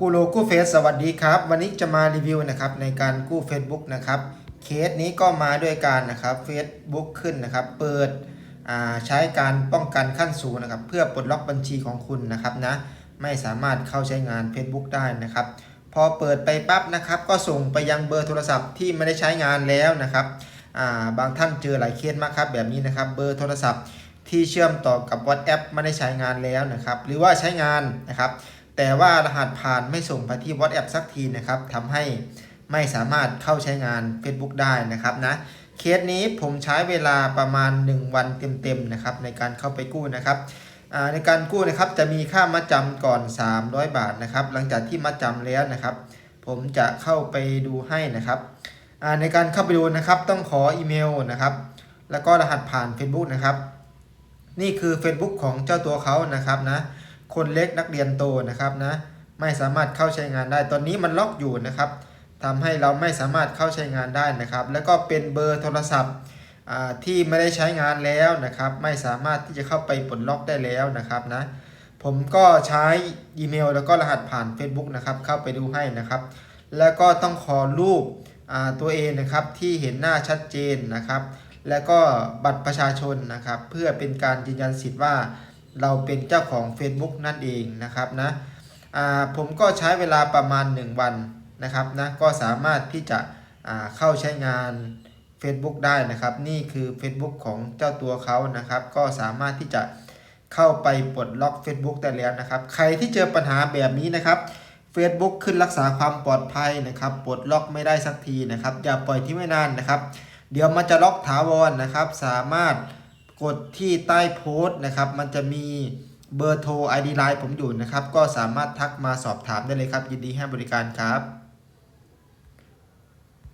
ครูโลกู้เฟซสวัสดีครับ วันนี้จะมารีวิวนะครับในการกู้ Facebook นะครับเคสนี้ก็มาด้วยการนะครับ Facebook ขึ้นนะครับ เปิดใช้การป้องกันขั้นสูงนะครับ เพื่อปลดล็อกบัญชีของคุณนะครับนะไม่สามารถเข้าใช้งาน Facebook ได้นะครับ พอเปิดไปปั๊บนะครับ ก็ส่งไปยังเบอร์โทรศัพท์ที่ไม่ได้ใช้งานแล้วนะครับาบางท่านเจอหลายเคสมากครับแบบนี้นะครับ เบอร์โทรศัพท์ที่เชื่อมต่อกับ WhatsApp ไม่ได้ใช้งานแล้วนะครับ หรือว่าใช้งานนะครับ แต่ว่ารหัสผ่านไม่ส่งไปที่ WhatsApp สักทีนะครับทำให้ไม่สามารถเข้าใช้งาน Facebook ได้นะครับนะเคสนี้ผมใช้เวลาประมาณ 1 วันเต็มๆนะครับในการเข้าไปกู้นะครับในการกู้นะครับจะมีค่ามาจำก่อน 300 บาทนะครับ หลังจากที่มาจำแล้วนะครับ ผมจะเข้าไปดูให้นะครับในการเข้าไปดูนะครับต้องขออีเมลนะครับ แล้วก็รหัสผ่าน Facebook นะครับ นี่คือ Facebook ของเจ้าตัวเขานะครับนะ คนเล็กนักเรียนโตนะครับนะไม่สามารถเข้าใช้งานได้ ตอนนี้มันล็อกอยู่นะครับทำให้เราไม่สามารถเข้าใช้งานได้นะครับ แล้วก็เป็นเบอร์โทรศัพท์อ่าที่ไม่ได้ใช้งานแล้วนะครับ ไม่สามารถที่จะเข้าไปปลดล็อกได้แล้วนะครับนะผมก็ใช้อีเมลแล้วก็รหัสผ่าน Facebook นะครับ เข้าไปดูให้นะครับ แล้วก็ต้องขอรูปอ่าตัวเองนะครับที่เห็นหน้าชัดเจนนะครับ แล้วก็บัตรประชาชนนะครับ เพื่อเป็นการยืนยันสิทธิ์ว่า เราเป็นเจ้าของ Facebook นั่นเองนะครับนะผมก็ใช้เวลาประมาณ 1 วันนะครับนะก็สามารถที่จะเข้าใช้งาน Facebook ได้นะครับ นี่คือ Facebook ของเจ้าตัวเขานะครับ ก็สามารถที่จะเข้าไปปลดล็อก Facebook ได้แล้วนะครับ ใครที่เจอปัญหาแบบนี้นะครับ Facebook ขึ้นรักษาความปลอดภัยนะครับปลดล็อกไม่ได้สักทีนะครับ อย่าปล่อยที่ไม่นานนะครับ เดี๋ยวมันจะล็อกถาวรนะครับ สามารถ กดที่ใต้โพสต์นะครับ มันจะมีเบอร์โทร ID Line ผมอยู่นะครับ ก็สามารถทักมาสอบถามได้เลยครับ ยินดีให้บริการครับ